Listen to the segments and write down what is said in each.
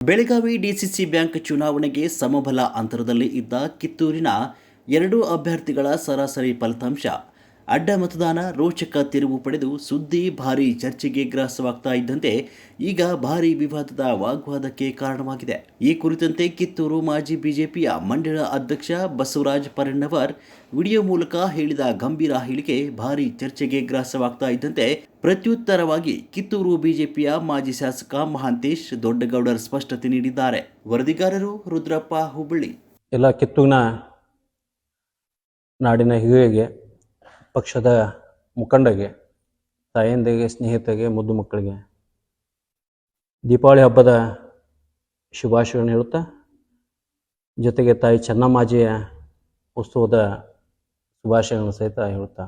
Belagavi DCC bank ಚುನಾವಣೆಗೆ ಸಮಬಲ ಅಂತರದಲ್ಲಿ ಇದ್ದ ಕಿತ್ತೂರಿನ ಎರಡು ಅಭ್ಯರ್ಥಿಗಳ ಸರಾಸರಿ ಫಲಿತಾಂಶ ಅಡ್ಡ ಮತದಾನ ರೋಚಕ ತಿರುವು ಪಡೆದು ಸುದ್ದಿ ಭಾರೀ ಚರ್ಚೆಗೆ ಗ್ರಾಸವಾಗ್ತಾ ಇದ್ದಂತೆ ಈಗ ಭಾರೀ ವಿವಾದದ ವಾಗ್ವಾದಕ್ಕೆ ಕಾರಣವಾಗಿದೆ. ಈ ಕುರಿತಂತೆ ಕಿತ್ತೂರು ಮಾಜಿ ಬಿಜೆಪಿಯ ಮಂಡಳ ಅಧ್ಯಕ್ಷ ಬಸವರಾಜ್ ಪರಣ್ಣವರ್ ವಿಡಿಯೋ ಮೂಲಕ ಹೇಳಿದ ಗಂಭೀರ ಹೇಳಿಕೆ ಭಾರೀ ಚರ್ಚೆಗೆ ಗ್ರಾಸವಾಗ್ತಾ ಇದ್ದಂತೆ ಪ್ರತ್ಯುತ್ತರವಾಗಿ ಕಿತ್ತೂರು ಬಿಜೆಪಿಯ ಮಾಜಿ ಶಾಸಕ ಮಹಾಂತೇಶ್ ದೊಡ್ಡಗೌಡರ್ ಸ್ಪಷ್ಟತೆ ನೀಡಿದ್ದಾರೆ. ವರದಿಗಾರರು ರುದ್ರಪ್ಪ ಹುಬ್ಬಳ್ಳಿ. ಎಲ್ಲ ಕಿತ್ತೂರಿನ ನಾಡಿನ ಹಿರಿಯರಿಗೆ ಪಕ್ಷದ ಮುಖಂಡಗೆ ತಾಯಂದಿಗೆ ಸ್ನೇಹಿತರಿಗೆ, ಮುದ್ದು ಮಕ್ಕಳಿಗೆ ದೀಪಾವಳಿ ಹಬ್ಬದ ಶುಭಾಶಯಗಳನ್ನು ಹೇಳುತ್ತಾ, ಜೊತೆಗೆ ತಾಯಿ ಚೆನ್ನಮ್ಮಾಜಿಯ ಉತ್ಸವದ ಶುಭಾಶಯಗಳನ್ನು ಸಹಿತ ಹೇಳುತ್ತಾ.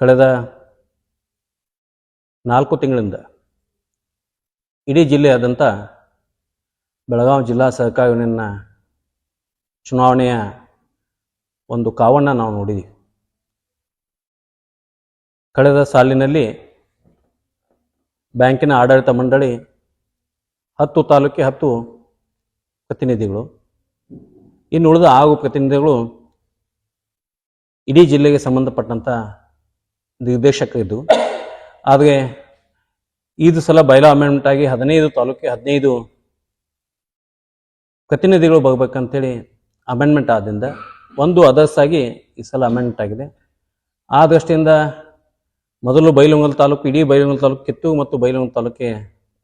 ಕಳೆದ ನಾಲ್ಕು ತಿಂಗಳಿಂದ ಇಡೀ ಜಿಲ್ಲೆಯಾದಂಥ ಬೆಳಗಾವಿ ಜಿಲ್ಲಾ ಸಹಕಾರ ಚುನಾವಣೆಯ ಒಂದು ಕಾವನ್ನ ನಾವು ನೋಡಿದ್ದೀವಿ ಕಳೆದ ಸಾಲಿನಲ್ಲಿ ಬ್ಯಾಂಕಿನ ಆಡಳಿತ ಮಂಡಳಿ ಹತ್ತು ತಾಲೂಕಿಗೆ ಹತ್ತು ಪ್ರತಿನಿಧಿಗಳು, ಇನ್ನು ಉಳಿದ ಆಗು ಪ್ರತಿನಿಧಿಗಳು ಇಡೀ ಜಿಲ್ಲೆಗೆ ಸಂಬಂಧಪಟ್ಟಂಥ ನಿರ್ದೇಶಕರಿದ್ದು, ಆದರೆ ಇದು ಸಲ ಬೈಲಾ ಅಮೆಂಡ್ಮೆಂಟ್ ಆಗಿ ಹದಿನೈದು ತಾಲೂಕಿಗೆ ಹದಿನೈದು ಪ್ರತಿನಿಧಿಗಳು ಬರ್ಬೇಕಂತೇಳಿ ಅಮೆಂಡ್ಮೆಂಟ್ ಆದ್ದರಿಂದ ಒಂದು ಅದರ್ಸ್ ಆಗಿ ಈ ಸಲ ಅಮೆಂಡ್ಮೆಂಟ್ ಆಗಿದೆ. ಆ ದೃಷ್ಟಿಯಿಂದ ಮೊದಲು ಬೈಲುಂಗಲ್ ತಾಲೂಕು, ಇಡೀ ಬೈಲುಂಗಲ್ ತಾಲೂಕು, ಕಿತ್ತೂರು ಮತ್ತು ಬೈಲುಂಗಲ್ ತಾಲೂಕಿಗೆ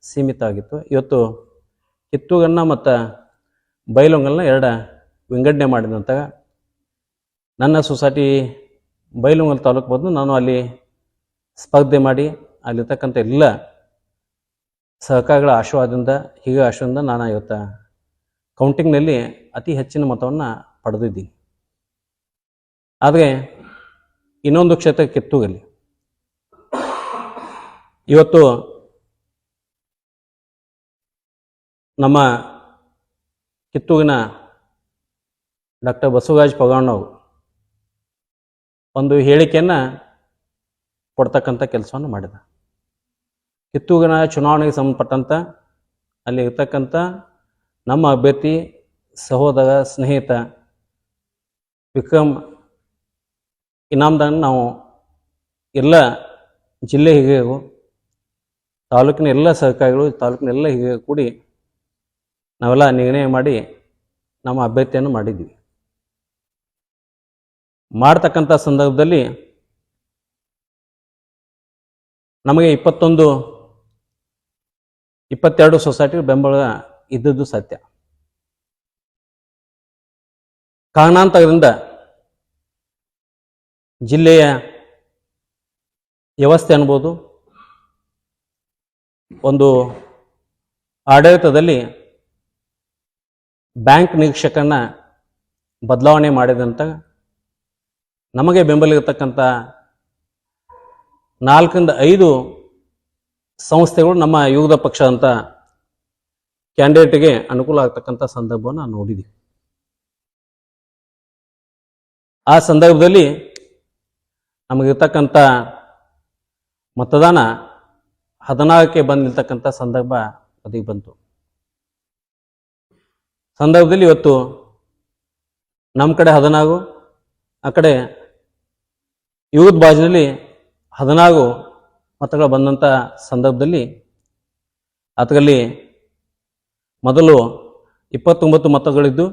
ಸೀಮಿತ ಆಗಿತ್ತು ಇವತ್ತು ಕಿತ್ತೂರನ್ನು ಮತ್ತು ಬೈಲಹೊಂಗಲ್ನ ಎರಡ ವಿಂಗಡಣೆ ಮಾಡಿದ ನಂತರ ನನ್ನ ಸೊಸೈಟಿ ಬೈಲುಂಗಲ್ ತಾಲೂಕು ಬಂದು ನಾನು ಅಲ್ಲಿ ಸ್ಪರ್ಧೆ ಮಾಡಿ ಅಲ್ಲಿರ್ತಕ್ಕಂಥ ಎಲ್ಲ ಸಹಕಾರಗಳ ಆಶೀರ್ವಾದದಿಂದ, ಹೀಗೆ ಆಶೀರ್ವಾದದಿಂದ ನಾನು ಇವತ್ತು ಕೌಂಟಿಂಗ್ನಲ್ಲಿ ಅತಿ ಹೆಚ್ಚಿನ ಮತವನ್ನು ಪಡೆದಿದ್ದೀನಿ. ಆದರೆ ಇನ್ನೊಂದು ಕ್ಷೇತ್ರ ಕಿತ್ತೂರಲ್ಲಿ ಇವತ್ತು ನಮ್ಮ ಕಿತ್ತೂರಿನ ಡಾಕ್ಟರ್ ಬಸವರಾಜ್ ಪಗಣ್ಣವರು ಒಂದು ಹೇಳಿಕೆಯನ್ನು ಕೊಡ್ತಕ್ಕಂಥ ಕೆಲಸವನ್ನು ಮಾಡಿದ. ಕಿತ್ತೂರಿನ ಚುನಾವಣೆಗೆ ಸಂಬಂಧಪಟ್ಟಂಥ ಅಲ್ಲಿ ಇರ್ತಕ್ಕಂಥ ನಮ್ಮ ಅಭ್ಯರ್ಥಿ ಸಹೋದರ ಸ್ನೇಹಿತ ವಿಕ್ರಮ್ ಇನಾಮ್ದಾನ್ ನಾವು ಎಲ್ಲ ಜಿಲ್ಲೆ ಹಿರಿಯರು ತಾಲೂಕಿನ ಎಲ್ಲ ಸಹಕಾರಿಗಳು ತಾಲೂಕಿನ ಎಲ್ಲ ಹಿರಿಯರು ಕೂಡಿ ನಾವೆಲ್ಲ ನಿರ್ಣಯ ಮಾಡಿ ನಮ್ಮ ಅಭ್ಯರ್ಥಿಯನ್ನು ಮಾಡಿದ್ವಿ. ಮಾಡ್ತಕ್ಕಂಥ ಸಂದರ್ಭದಲ್ಲಿ ನಮಗೆ ಇಪ್ಪತ್ತೊಂದು, ಇಪ್ಪತ್ತೆರಡು ಸೊಸೈಟಿ ಬೆಂಬಲ ಇದ್ದದ್ದು ಸತ್ಯ. ಕಾರಣಾಂತರದಿಂದ ಜಿಲ್ಲೆಯ ವ್ಯವಸ್ಥೆ ಅನ್ಬೋದು. ಒಂದು ಆಡಳಿತದಲ್ಲಿ ಬ್ಯಾಂಕ್ ನಿರೀಕ್ಷಕನ ಬದಲಾವಣೆ ಮಾಡಿದಂಥ ನಮಗೆ ಬೆಂಬಲ ಇರತಕ್ಕಂಥ ನಾಲ್ಕರಿಂದ ಐದು ಸಂಸ್ಥೆಗಳು ನಮ್ಮ ಯುವದ ಪಕ್ಷ ಅಂತ ಕ್ಯಾಂಡಿಡೇಟ್ಗೆ ಅನುಕೂಲ ಆಗ್ತಕ್ಕಂಥ ಸಂದರ್ಭವನ್ನು ನೋಡಿದ್ದೀವಿ ಆ ಸಂದರ್ಭದಲ್ಲಿ ನಮಗಿರ್ತಕ್ಕಂಥ ಮತದಾನ ಹದಿನಾಲ್ಕಕ್ಕೆ ಬಂದಿರ್ತಕ್ಕಂಥ ಸಂದರ್ಭ ಅದಕ್ಕೆ ಬಂತು. ಸಂದರ್ಭದಲ್ಲಿ ಇವತ್ತು ನಮ್ಮ ಕಡೆ ಹದಿನಾಲ್ಕು ಆ ಕಡೆ ಯೂತ್ ಬಾಜಿನಲ್ಲಿ ಹದಿನಾಲ್ಕು ಮತಗಳು ಬಂದಂಥ ಸಂದರ್ಭದಲ್ಲಿ ಅದರಲ್ಲಿ ಮೊದಲು ಇಪ್ಪತ್ತೊಂಬತ್ತು ಮತಗಳಿದ್ದು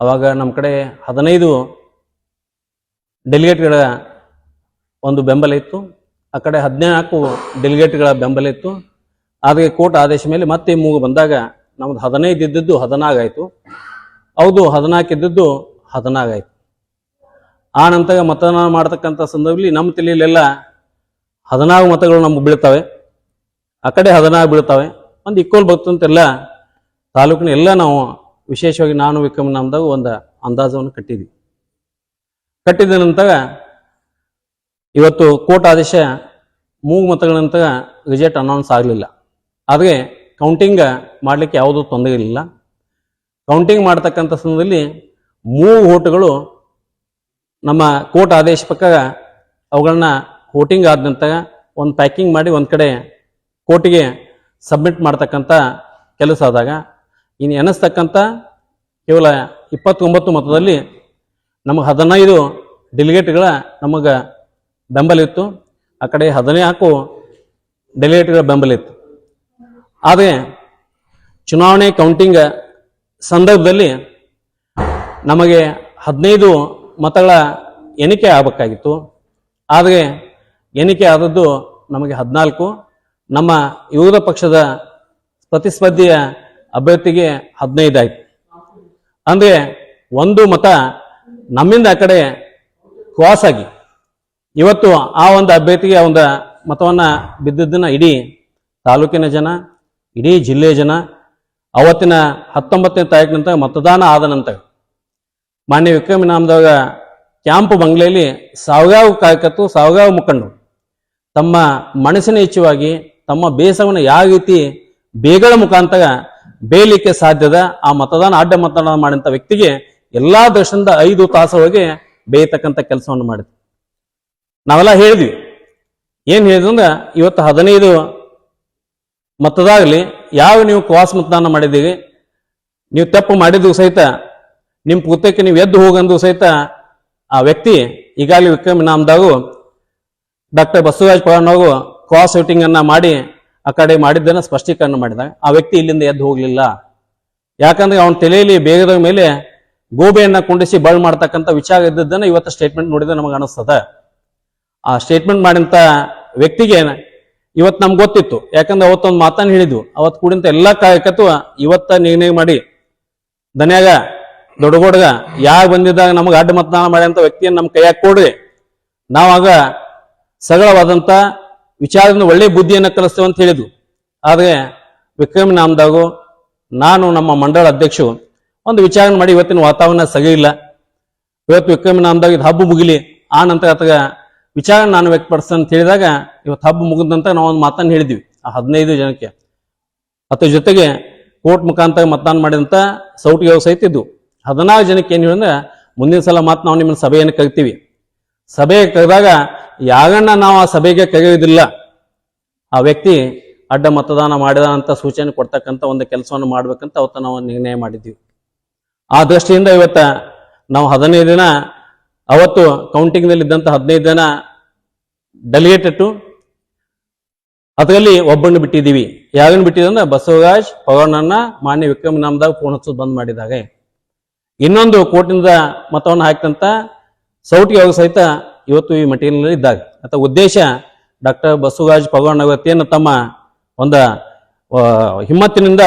ಆವಾಗ ನಮ್ಮ ಕಡೆ ಹದಿನೈದು ಡೆಲಿಗೇಟ್ಗಳ ಒಂದು ಬೆಂಬಲ ಇತ್ತು. ಆ ಕಡೆ ಹದಿನಾಲ್ಕು ಡೆಲಿಗೇಟ್ಗಳ ಬೆಂಬಲ ಇತ್ತು. ಆದರೆ ಕೋರ್ಟ್ ಆದೇಶ ಮೇಲೆ ಮತ್ತೆ ಮೂಗು ಬಂದಾಗ ನಮ್ದು ಹದಿನೈದು ಇದ್ದಿದ್ದು ಹದಿನಾಲ್ಕು ಆಯಿತು. ಹೌದು, ಹದಿನಾಲ್ಕು ಇದ್ದದ್ದು ಹದಿನಾಲ್ಕು ಆಯಿತು. ಆ ನಂತರ ಮತದಾನ ಮಾಡತಕ್ಕಂಥ ಸಂದರ್ಭದಲ್ಲಿ ನಮ್ಮ ತಲೆಯಲ್ಲೆಲ್ಲ ಹದಿನಾರು ಮತಗಳು ನಮ್ಗೆ ಬೀಳ್ತವೆ. ಆ ಕಡೆ ಹದಿನಾರು ಬೀಳ್ತವೆ. ಒಂದು ಇಕ್ವಲ್ ಬರ್ತಂತೆಲ್ಲ ತಾಲೂಕಿನ ಎಲ್ಲ ನಾವು ವಿಶೇಷವಾಗಿ ನಾನು ವಿಕ್ರಮ ನಮ್ದಾಗ ಒಂದು ಅಂದಾಜವನ್ನು ಕಟ್ಟಿದ್ವಿ. ಕಟ್ಟಿದ ನಂತರ ಇವತ್ತು ಕೋರ್ಟ್ ಆದೇಶ ಮೂಗು ಮತಗಳಂತ ರಿಜೆಕ್ಟ್ ಅನೌನ್ಸ್ ಆಗಲಿಲ್ಲ. ಆದರೆ ಕೌಂಟಿಂಗ್ ಮಾಡಲಿಕ್ಕೆ ಯಾವುದೂ ತೊಂದರೆ ಇರಲಿಲ್ಲ. ಕೌಂಟಿಂಗ್ ಮಾಡ್ತಕ್ಕಂಥ ಸಂದರ್ಭದಲ್ಲಿ ಮೂರು ಓಟುಗಳು ನಮ್ಮ ಕೋರ್ಟ್ ಆದೇಶ ಪ್ರಕಾರ ಅವುಗಳನ್ನ ಕೋಟಿಂಗ್ ಆದ ನಂತರ ಒಂದು ಪ್ಯಾಕಿಂಗ್ ಮಾಡಿ ಒಂದು ಕಡೆ ಕೋರ್ಟಿಗೆ ಸಬ್ಮಿಟ್ ಮಾಡ್ತಕ್ಕಂಥ ಕೆಲಸ ಆದಾಗ ಇನ್ನು ಎನಿಸ್ತಕ್ಕಂಥ ಕೇವಲ ಇಪ್ಪತ್ತೊಂಬತ್ತು ಮತದಲ್ಲಿ ನಮಗೆ ಹದಿನೈದು ಡೆಲಿಗೇಟ್ಗಳ ನಮಗೆ ಬೆಂಬಲ ಇತ್ತು ಆ ಕಡೆ ಹದಿನಾಲ್ಕು ಡೆಲಿಗೇಟ್ಗಳ ಬೆಂಬಲ ಇತ್ತು ಆದರೆ ಚುನಾವಣೆ ಕೌಂಟಿಂಗ್ ಸಂದರ್ಭದಲ್ಲಿ ನಮಗೆ ಹದಿನೈದು ಮತಗಳ ಎಣಿಕೆ ಆಗಬೇಕಾಗಿತ್ತು. ಆದರೆ ಎಣಿಕೆ ಆದದ್ದು ನಮಗೆ ಹದಿನಾಲ್ಕು. ನಮ್ಮ ವಿರೋಧ ಪಕ್ಷದ ಪ್ರತಿಸ್ಪರ್ಧಿಯ ಅಭ್ಯರ್ಥಿಗೆ ಹದಿನೈದು ಆಯ್ತು. ಅಂದರೆ ಒಂದು ಮತ ನಮ್ಮಿಂದ ಆ ಕಡೆ ಕ್ರಾಸ್ ಆಗಿ ಇವತ್ತು ಆ ಒಂದು ಅಭ್ಯರ್ಥಿಗೆ ಒಂದು ಮತವನ್ನ ಬಿದ್ದದ್ದನ್ನ ಇಡೀ ತಾಲೂಕಿನ ಜನ, ಇಡೀ ಜಿಲ್ಲೆಯ ಜನ ಅವತ್ತಿನ ಹತ್ತೊಂಬತ್ತನೇ ತಾರೀಕಿನಂತ ಮತದಾನ ಆದ ನಂತರ ಮಾನ್ಯ ವಿಕ್ರಮ ನಾಮದಾಗ ಕ್ಯಾಂಪ್ ಬಂಗ್ಲೆಯಲ್ಲಿ ಸಾವಿರಾರು ಕಾರ್ಯಕರ್ತರು ಸಾವಿರಾರು ಮುಖಂಡರು ತಮ್ಮ ಮನಸ್ಸಿನ ಹೆಚ್ಚುವಾಗಿ, ತಮ್ಮ ಬೇಸವನ್ನು ಯಾವ ರೀತಿ ಬೇಗಳ ಮುಖಾಂತರ ಬೇಯಲಿಕ್ಕೆ ಸಾಧ್ಯದ ಆ ಮತದಾನ ಅಡ್ಡ ಮತದಾನ ಮಾಡಿದಂಥ ವ್ಯಕ್ತಿಗೆ ಎಲ್ಲಾ ದರ್ಶನದ ಐದು ತಾಸವಾಗಿ ಬೇಯತಕ್ಕಂಥ ಕೆಲಸವನ್ನು ಮಾಡಿದ್ವಿ ನಾವೆಲ್ಲ ಹೇಳಿದ್ವಿ. ಏನು ಹೇಳಿದ್ವಿ ಅಂದ್ರೆ, ಇವತ್ತು ಹದಿನೈದು ಮತದಾಗಲಿ ಯಾವ ನೀವು ಕ್ರಾಸ್ ಮತದಾನ ಮಾಡಿದ್ದೀವಿ ನೀವು ತಪ್ಪು ಮಾಡಿದ್ದು ಸಹಿತ, ನಿಮ್ಮ ಪುತ್ರಕ್ಕೆ ನೀವು ಎದ್ದು ಹೋಗಂದು ಸಹಿತ ಆ ವ್ಯಕ್ತಿ, ಈಗಾಗಲೇ ವಿಕ್ರಮ್ ನಾಮದಾಗು ಡಾಕ್ಟರ್ ಬಸವರಾಜ್ ಪವಾರ್ನವರು ಕ್ರಾಸ್ ಶೂಟಿಂಗ್ ಅನ್ನ ಮಾಡಿ ಆ ಕಡೆ ಮಾಡಿದ್ದನ್ನು ಸ್ಪಷ್ಟೀಕರಣ ಮಾಡಿದಾಗ ಆ ವ್ಯಕ್ತಿ ಇಲ್ಲಿಂದ ಎದ್ದು ಹೋಗಲಿಲ್ಲ. ಯಾಕಂದ್ರೆ ಅವನ ತಲೆಯಲ್ಲಿ ಬೇಗದ ಮೇಲೆ ಗೋಬೆಯನ್ನ ಕುಂಡಿಸಿ ಬಳ್ ಮಾಡ್ತಕ್ಕಂಥ ವಿಚಾರ ಇದ್ದದ್ದನ್ನ ಇವತ್ತು ಸ್ಟೇಟ್ಮೆಂಟ್ ನೋಡಿದ್ರೆ ನಮಗೆ ಅನಿಸ್ತದ. ಆ ಸ್ಟೇಟ್ಮೆಂಟ್ ಮಾಡಿದಂತ ವ್ಯಕ್ತಿಗೆ ಇವತ್ತು ನಮ್ಗೆ ಗೊತ್ತಿತ್ತು. ಯಾಕಂದ್ರೆ ಅವತ್ತೊಂದು ಮಾತನ್ನು ಹೇಳಿದ್ವು. ಅವತ್ತು ಕೂಡಿಂತ ಎಲ್ಲಾ ಕಾಯಕತ್ವ ಇವತ್ತ ನಿರ್ಣಯ ಮಾಡಿ, ದನ್ಯಾಗ, ದೊಡ್ಡಗೋಡ್ಗ, ಯಾರು ಬಂದಿದ್ದಾಗ ನಮಗೆ ಅಡ್ಡ ಮತದಾನ ಮಾಡಿದಂಥ ವ್ಯಕ್ತಿಯನ್ನು ನಮ್ಮ ಕೈಯಾಗ ಕೊಡ್ರಿ. ನಾವಾಗ ಸರಳವಾದಂಥ ವಿಚಾರದಿಂದ ಒಳ್ಳೆ ಬುದ್ಧಿಯನ್ನು ಕಲಿಸ್ತೇವೆ ಅಂತ ಹೇಳಿದ್ವು. ಆದರೆ ವಿಕ್ರಮ್ ನಾಮದಾಗು ನಾನು ನಮ್ಮ ಮಂಡಳ ಅಧ್ಯಕ್ಷರು. ಒಂದು ವಿಚಾರ ಮಾಡಿ ಇವತ್ತಿನ ವಾತಾವರಣ ಸರಿ ಇಲ್ಲ. ಇವತ್ತು ವಿಕ್ರಮ ನಾಮದಾಗ ಇದು ಹಬ್ಬ ಮುಗಿಲಿ. ಆ ನಂತರ ಆತಗ ವಿಚಾರ ನಾನು ವ್ಯಕ್ತಪಡಿಸ್ತೇನೆ ಅಂತ ಹೇಳಿದಾಗ ಇವತ್ತು ಹಬ್ಬ ಮುಗಿದಂತ ನಾವು ಒಂದು ಮಾತನ್ನು ಹೇಳಿದ್ವಿ, ಆ ಹದಿನೈದು ಜನಕ್ಕೆ. ಅದ್ರ ಜೊತೆಗೆ ಕೋರ್ಟ್ ಮುಖಾಂತರ ಮತದಾನ ಮಾಡಿದಂತ ಸೌಟಿಗೆ ಸಹಿತ ಇದ್ದು, ಹದಿನಾರು ಜನಕ್ಕೆ ಏನು ಹೇಳಿದ್ರೆ, ಮುಂದಿನ ಸಲ ಮಾತು ನಾವು ನಿಮ್ಮನ್ನ ಸಭೆಯನ್ನು ಕರಿತೀವಿ ಸಭೆ ಕರೆದಾಗ ಯಾಗಣ್ಣ ನಾವು ಆ ಸಭೆಗೆ ಕರೆಯುವುದಿಲ್ಲ, ಆ ವ್ಯಕ್ತಿ ಅಡ್ಡ ಮತದಾನ ಮಾಡಿದಂತ ಸೂಚನೆ ಕೊಡ್ತಕ್ಕಂಥ ಒಂದು ಕೆಲಸವನ್ನು ಮಾಡ್ಬೇಕಂತ ಅವತ್ತು ನಾವು ನಿರ್ಣಯ ಮಾಡಿದ್ವಿ ಆ ದೃಷ್ಟಿಯಿಂದ ಇವತ್ತ ನಾವು ಹದಿನೈದು ದಿನ ಅವತ್ತು ಕೌಂಟಿಂಗ್ನಲ್ಲಿ ಇದ್ದಂತ ಹದಿನೈದು ಜನ ಡೆಲಿಗೇಟ್ ಇಟ್ಟು ಅದರಲ್ಲಿ ಒಬ್ಬನ್ನು ಬಿಟ್ಟಿದ್ದೀವಿ. ಯಾರನ್ನು ಬಿಟ್ಟಿದ್ದಂದ್ರೆ ಬಸವರಾಜ್ ಪವನನ್ನ ಮಾನ್ಯ ವಿಕ್ರಮ್ ನಾಮದಾಗ ಫೋನ್ ಹಚ್ಚೋದು ಬಂದ್ ಮಾಡಿದಾಗ ಇನ್ನೊಂದು ಕೋಟಿನಿಂದ ಮತವನ್ನು ಹಾಕಿದಂಥ ಸೌಟಿಗೆ ಅವರು ಸಹಿತ ಇವತ್ತು ಈ ಮಟೀರಿಯಲ್ ಇದ್ದಾಗ ಅಥವಾ ಉದ್ದೇಶ ಡಾಕ್ಟರ್ ಬಸವರಾಜ್ ಪಗವಣ್ಣ ಅವತ್ತೇನು ತಮ್ಮ ಒಂದು ಹಿಮ್ಮತ್ತಿನಿಂದ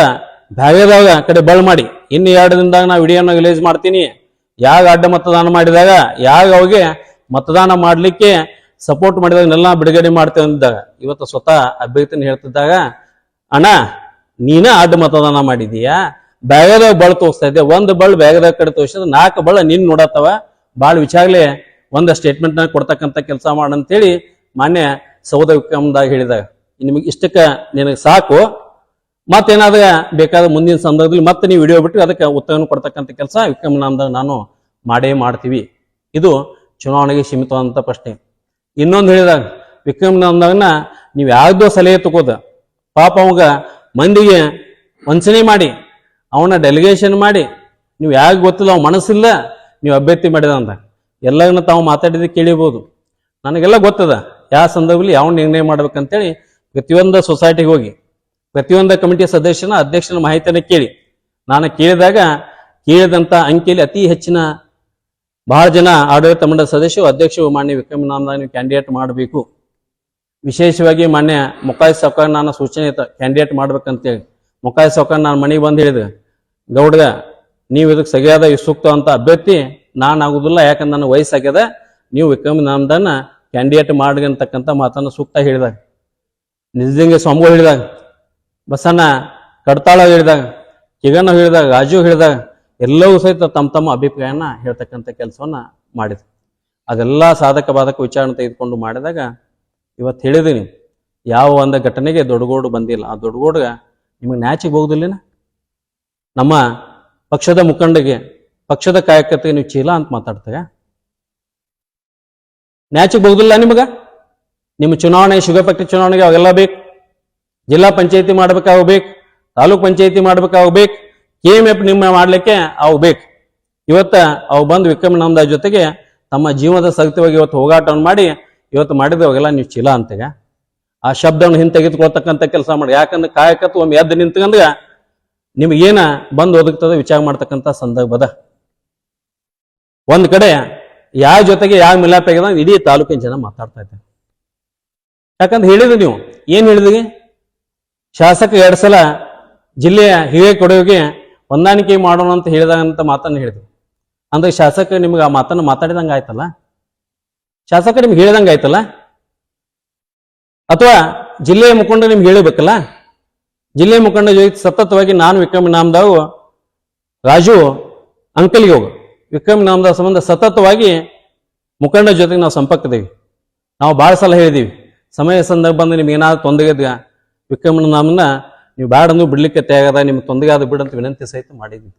ಬ್ಯಾಗದಾಗ ಕಡೆ ಬಳ ಮಾಡಿ ಇನ್ನು ಎರಡು ದಿನದಾಗ ನಾವು ವಿಡಿಯೋನ ರಿಲೀಸ್ ಮಾಡ್ತೀನಿ. ಯಾಗ ಅಡ್ಡ ಮತದಾನ ಮಾಡಿದಾಗ, ಯಾಗ ಅವಿಗೆ ಮತದಾನ ಮಾಡಲಿಕ್ಕೆ ಸಪೋರ್ಟ್ ಮಾಡಿದಾಗನೆಲ್ಲ ಬಿಡುಗಡೆ ಮಾಡ್ತೇವೆ ಅಂದಿದ್ದಾಗ, ಇವತ್ತು ಸ್ವತಃ ಅಭ್ಯರ್ಥಿನ ಹೇಳ್ತಿದ್ದಾಗ, ಅಣ್ಣ, ನೀನ ಅಡ್ಡ ಮತದಾನ ಮಾಡಿದೀಯಾ ಬ್ಯಾಗದಾಗ ಬಳ ತೋರಿಸ್ತಾ ಇದ್ದೆ. ಒಂದು ಬಳ ಬ್ಯಾಗದಾಗ ಕಡೆ ತೋರಿಸಿದ್ರೆ ನಾಲ್ಕು ಬಳ ನಿನ್ ನೋಡತ್ತವ. ಭಾಳ ವಿಚಾರಲೆ ಒಂದು ಸ್ಟೇಟ್ಮೆಂಟ್ನ ಕೊಡ್ತಕ್ಕಂಥ ಕೆಲಸ ಮಾಡಂತೇಳಿ ಮಾನ್ಯ ಸೌದ ವಿಕ್ರಮದಾಗ ಹೇಳಿದಾಗ. ನಿಮಗೆ ಇಷ್ಟಕ್ಕೆ ನಿನಗೆ ಸಾಕು. ಮತ್ತೇನಾದ್ರೆ ಬೇಕಾದ ಮುಂದಿನ ಸಂದರ್ಭದಲ್ಲಿ ಮತ್ತೆ ನೀವು ವಿಡಿಯೋ ಬಿಟ್ಟು ಅದಕ್ಕೆ ಉತ್ತರವನ್ನು ಕೊಡ್ತಕ್ಕಂಥ ಕೆಲಸ ವಿಕ್ರಮ ನಾಮದಾಗ ನಾನು ಮಾಡೇ ಮಾಡ್ತೀವಿ. ಇದು ಚುನಾವಣೆಗೆ ಸೀಮಿತವಾದಂಥ ಪ್ರಶ್ನೆ. ಇನ್ನೊಂದು ಹೇಳಿದಾಗ ವಿಕ್ರಮ ನಾಮದಾಗನ ನೀವು ಯಾವುದೋ ಸಲಹೆ ತಗೋದ. ಪಾಪ ಅವಾಗ ಮಂದಿಗೆ ವಂಚನೆ ಮಾಡಿ, ಅವನ ಡೆಲಿಗೇಷನ್ ಮಾಡಿ, ನೀವು ಯಾಕೆ ಗೊತ್ತಿಲ್ಲ, ಅವ್ನ ಮನಸ್ಸಿಲ್ಲ, ನೀವು ಅಭ್ಯರ್ಥಿ ಮಾಡಿದ ಅಂತ. ಎಲ್ಲರನ್ನ ತಾವು ಮಾತಾಡಿದ ಕೇಳಿಬೋದು ನನಗೆಲ್ಲ ಗೊತ್ತದ, ಯಾವ ಸಂದರ್ಭದಲ್ಲಿ ಯಾವ ನಿರ್ಣಯ ಮಾಡ್ಬೇಕಂತೇಳಿ ಪ್ರತಿಯೊಂದು ಸೊಸೈಟಿಗೆ ಹೋಗಿ. ಪ್ರತಿಯೊಂದು ಕಮಿಟಿ ಸದಸ್ಯನ ಅಧ್ಯಕ್ಷನ ಮಾಹಿತಿಯನ್ನು ಕೇಳಿ. ನಾನು ಕೇಳಿದಾಗ ಕೇಳಿದಂತ ಅಂಕಿಯಲ್ಲಿ ಅತಿ ಹೆಚ್ಚಿನ ಬಹಳ ಜನ ಆಡಳಿತ ಮಂಡಳ ಸದಸ್ಯರು ಅಧ್ಯಕ್ಷರು ಮಾನ್ಯ ವಿಕ್ರಮ ನಾಮದಾಗ ನೀವು ಕ್ಯಾಂಡಿಡೇಟ್ ಮಾಡಬೇಕು. ವಿಶೇಷವಾಗಿ ಮಾನ್ಯ ಮುಕಾಯ್ ಸಾವ್ಕಾರ್ ನಾನು ಸೂಚನೆ ಇತ್ತು ಕ್ಯಾಂಡಿಡೇಟ್ ಮಾಡ್ಬೇಕಂತೇಳಿ. ಮುಕಾಯ್ ಸಾವ್ಕಾರ್ ನಾನು ಮನೆಗೆ ಬಂದು ಹೇಳಿದೆ, ಗೌಡ್ರ, ನೀವು ಇದಕ್ಕೆ ಸರಿಯಾದ ಸೂಕ್ತ ಅಂತ ಅಭ್ಯರ್ಥಿ ನಾನು ಆಗುದಿಲ್ಲ, ಯಾಕಂದ್ರೆ ನನ್ನ ವಯಸ್ಸಾಗ್ಯದ, ನೀವು ವಿಕ್ರಮ ನಾಮದನ್ನ ಕ್ಯಾಂಡಿಡೇಟ್ ಮಾಡಿ ಅಂತಕ್ಕಂಥ ಮಾತನ್ನು ಸೂಕ್ತ ಹೇಳಿದಾಗ ನಿಜಲಿಂಗ ಸ್ವಾಮಿಗಳು ಹೇಳಿದಾಗ ಬಸಣ್ಣ ಕಡ್ತಾಳ ಹೇಳಿದಾಗ ಕಿಗಣ್ಣ ಹೇಳಿದಾಗ, ರಾಜು ಹೇಳಿದಾಗ ಎಲ್ಲವೂ ಸಹಿತ ತಮ್ಮ ತಮ್ಮ ಅಭಿಪ್ರಾಯನ ಹೇಳ್ತಕ್ಕಂಥ ಕೆಲಸವನ್ನ ಮಾಡಿದ್ರು. ಅದೆಲ್ಲ ಸಾಧಕ ಬಾಧಕ ವಿಚಾರಣೆ ತೆಗೆದುಕೊಂಡು ಮಾಡಿದಾಗ ಇವತ್ತು ಹೇಳಿದೀನಿ, ಯಾವ ಒಂದು ಘಟನೆಗೆ ದೊಡ್ಡಗೋಡು ಬಂದಿಲ್ಲ. ಆ ದೊಡ್ಡಗೋಡ್ಗ ನಿಮಗೆ ನ್ಯಾಚಿಗೆ ಹೋಗುದಿಲ್ಲ ನಮ್ಮ ಪಕ್ಷದ ಮುಖಂಡಗೆ, ಪಕ್ಷದ ಕಾರ್ಯಕರ್ತರಿಗೆ ನೀವು ಚೀಲ ಅಂತ ಮಾತಾಡ್ತೀಯ ನ್ಯಾಚಿಗೆ ಹೋಗುದಿಲ್ಲ ನಿಮಗ? ನಿಮ್ಮ ಚುನಾವಣೆ, ಶುಗರ್ ಚುನಾವಣೆಗೆ ಅವೆಲ್ಲ ಬೇಕು. ಜಿಲ್ಲಾ ಪಂಚಾಯತಿ ಮಾಡ್ಬೇಕಾಗ್ಬೇಕು, ತಾಲೂಕ್ ಪಂಚಾಯತಿ ಮಾಡ್ಬೇಕಾಗ್ಬೇಕು, ಕೆ ಎಂ ಎಫ್ ನಿಮ್ಮ ಮಾಡ್ಲಿಕ್ಕೆ ಅವು ಬೇಕು ಇವತ್ತ ಅವು ಬಂದು ವಿಕ್ರಮನಂದ ಜೊತೆಗೆ ತಮ್ಮ ಜೀವನದ ಸಗತವಾಗಿ ಇವತ್ತು ಹೋಗಾಟವನ್ನು ಮಾಡಿ, ಇವತ್ತು ಮಾಡಿದವಾಗೆಲ್ಲ ನೀವು ಚೀಲ ಅಂತೆಗ. ಆ ಶಬ್ದವನ್ನು ಹಿಂತೆಗೆದುಕೊಳ್ತಕ್ಕಂಥ ಕೆಲಸ ಮಾಡಿ, ಯಾಕಂದ್ರೆ ಕಾಯಕತ್ತು ಒಮ್ಮೆ ಎದ್ದು ನಿಂತ್ಕಂದ್ರೆ ಏನ ಬಂದು ಒದಗ್ತದೆ ವಿಚಾರ ಮಾಡ್ತಕ್ಕಂಥ ಸಂದರ್ಭದ. ಒಂದ್ ಕಡೆ ಯಾವ ಜೊತೆಗೆ ಯಾವ ಮಿಲಾಪ್ ಇಡೀ ತಾಲೂಕಿನ ಜನ ಮಾತಾಡ್ತಾ ಇದ್ದಾರೆ. ಯಾಕಂದ್ರೆ ಹೇಳಿದ್ರಿ ನೀವು, ಏನ್ ಹೇಳಿದ್ರಿ? ಶಾಸಕ ಎರಡು ಸಲ ಜಿಲ್ಲೆಯ ಹಿರಿಯ ಕೊಡುವಿಗೆ ಹೊಂದಾಣಿಕೆ ಮಾಡೋಣ ಅಂತ ಹೇಳಿದಂತ ಮಾತನ್ನು ಹೇಳಿದ್ರು. ಅಂದ್ರೆ ಶಾಸಕ ನಿಮ್ಗೆ ಆ ಮಾತನ್ನು ಮಾತಾಡಿದಂಗ ಆಯ್ತಲ್ಲ? ಶಾಸಕ ನಿಮ್ಗೆ ಹೇಳಿದಂಗ ಆಯ್ತಲ್ಲ? ಅಥವಾ ಜಿಲ್ಲೆಯ ಮುಖಂಡ ನಿಮ್ಗೆ ಹೇಳಬೇಕಲ್ಲ? ಜಿಲ್ಲೆಯ ಮುಖಂಡ ಜೊತೆ ಸತತವಾಗಿ ನಾನು ವಿಕ್ರಮ ನಾಮದಾವ್, ರಾಜು, ಅಂಕಲ್ಗೆ ಹೋಗು. ವಿಕ್ರಮ ನಾಮದಾವ್ ಸಂಬಂಧ ಸತತವಾಗಿ ಮುಖಂಡ ಜೊತೆಗೆ ನಾವು ಸಂಪರ್ಕದೇವಿ. ನಾವು ಭಾಳ ಸಲ ಹೇಳಿದೀವಿ. ಸಮಯ ಸಂದರ್ಭ ಬಂದು ನಿಮ್ಗೆ ಏನಾದ್ರು ತೊಂದರೆ ವಿಕ್ರಮನ ನಾಮನ್ನ ನೀವು ಬ್ಯಾಡಂದು ಬಿಡ್ಲಿಕ್ಕೆ ತಯಾರದ, ನಿಮ್ಗೆ ತೊಂದರೆ ಆದ ಬಿಡಂತ ವಿನಂತಿ ಸಹಿತ ಮಾಡಿದ್ವಿ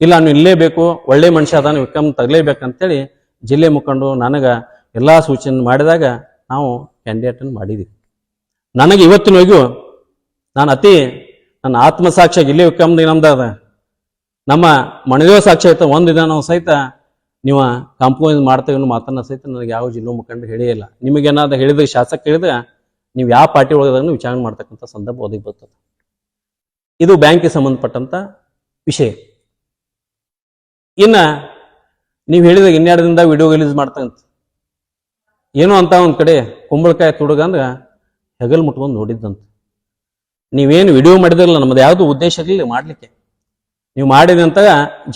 ಇಲ್ಲ, ನೀವು ಇಲ್ಲೇ ಬೇಕು, ಒಳ್ಳೆ ಮನುಷ್ಯ ಅದಾನ ವಿಕ್ರಮ್ ತಗಲೇಬೇಕಂತೇಳಿ ಜಿಲ್ಲೆ ಮುಖಂಡು ನನಗೆ ಎಲ್ಲಾ ಸೂಚನೆ ಮಾಡಿದಾಗ ನಾವು ಕ್ಯಾಂಡಿಡೇಟನ್ನು ಮಾಡಿದ್ವಿ. ನನಗೆ ಇವತ್ತಿನವರೆಗೂ ನಾನು ಅತಿ ನನ್ನ ಆತ್ಮಸಾಕ್ಷಿಯಾಗಿ ಇಲ್ಲೇ ವಿಕ್ರಮ್ದು ನಮ್ದು ನಮ್ಮ ಮಣದೇವ ಸಾಕ್ಷಿ ಆಯ್ತು ಒಂದು ದಿನ ಸಹಿತ ನೀವು ಕಾಂಪ್ರಮೈಸ್ ಮಾಡ್ತೇವೆ ಅನ್ನೋ ಮಾತನ್ನ ಸಹಿತ ನನಗೆ ಯಾವ ಜಿಲ್ಲಾ ಮುಖಂಡ ಹೇಳೇ ಇಲ್ಲ. ನಿಮಗೇನಾದ್ರು ಹೇಳಿದ್ರೆ ಶಾಸಕ ಹೇಳಿದ್ರೆ ನೀವು ಯಾವ ಪಾರ್ಟಿ ಒಳಗದನ್ನು ವಿಚಾರಣೆ ಮಾಡ್ತಕ್ಕಂಥ ಸಂದರ್ಭ ಒದಗಿ ಬರ್ತದೆ. ಇದು ಬ್ಯಾಂಕಿಗೆ ಸಂಬಂಧಪಟ್ಟಂತ ವಿಷಯ. ಇನ್ನ ನೀವು ಹೇಳಿದ ಇನ್ನೆರಡು ದಿನದಾಗ ವಿಡಿಯೋ ರಿಲೀಸ್ ಮಾಡ್ತಂತ ಏನೋ ಅಂತ ಒಂದು ಕಡೆ ಕುಂಬಳಕಾಯಿ ತುಡುಗ ಅಂದ್ರೆ ಹೆಗಲ್ ಮುಟ್ಕೊಂಡು ನೋಡಿದ್ದಂತ. ನೀವೇನು ವಿಡಿಯೋ ಮಾಡಿದಿರಲ್ಲ ನಮ್ಮದು ಯಾವುದು ಉದ್ದೇಶ ಇರಲಿಲ್ಲ ಮಾಡ್ಲಿಕ್ಕೆ. ನೀವು ಮಾಡಿದಂತ